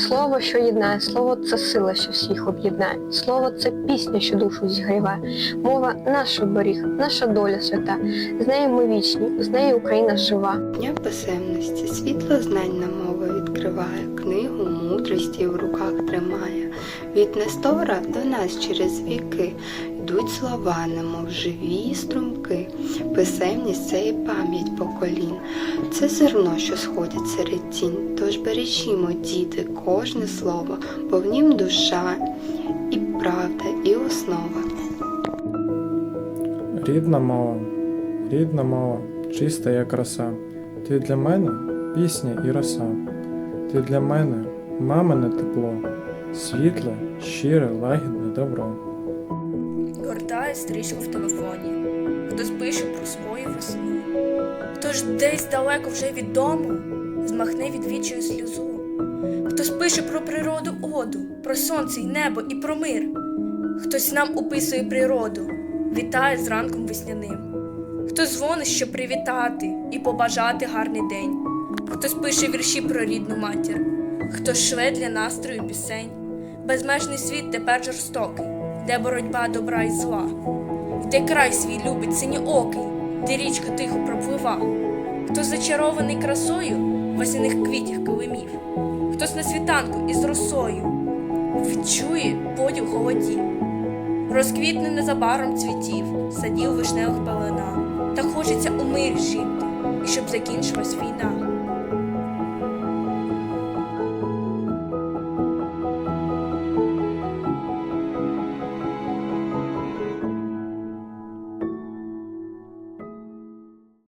Слово, що єднає, слово це сила, що всіх об'єднає. Слово це пісня, що душу зігріває. Мова наш оберіг, наша доля свята. З нею ми вічні, з нею Україна жива. Дня писемності світло знань на мова відкриває, книгу мудрості в руках тримає. Від Нестора до нас через віки йдуть слова, немов живі струмки. Писемність це і пам'ять поколінь, це зерно, що сходить серед тінь. Тож бережімо, діти, кожне слово, бо в нім душа і правда, і основа. Рідна мова, рідна мова, чиста як роса. Ти для мене пісня і роса. Ти для мене мамине тепло, світле, щире, лагідне добро. Гортає стрічку в телефоні, хтось пише про свої весну, хтось десь далеко вже від дому змахне від відчаю сльозу, хтось пише про природу оду, про сонце й небо і про мир, хтось нам описує природу, вітає з ранком весняним, хтось дзвонить, щоб привітати і побажати гарний день, хтось пише вірші про рідну матір, хтось шве для настрою пісень. Безмежний світ тепер жорстокий, де боротьба добра і зла, де край свій любить синьоокий, де річка тихо проплива, хто зачарований красою весняних квітів килимів, хтось на світанку із росою відчує поділ холодів, розквітне незабаром цвітів, садів вишневих пелена, та хочеться у мирі жити, і щоб закінчилась війна.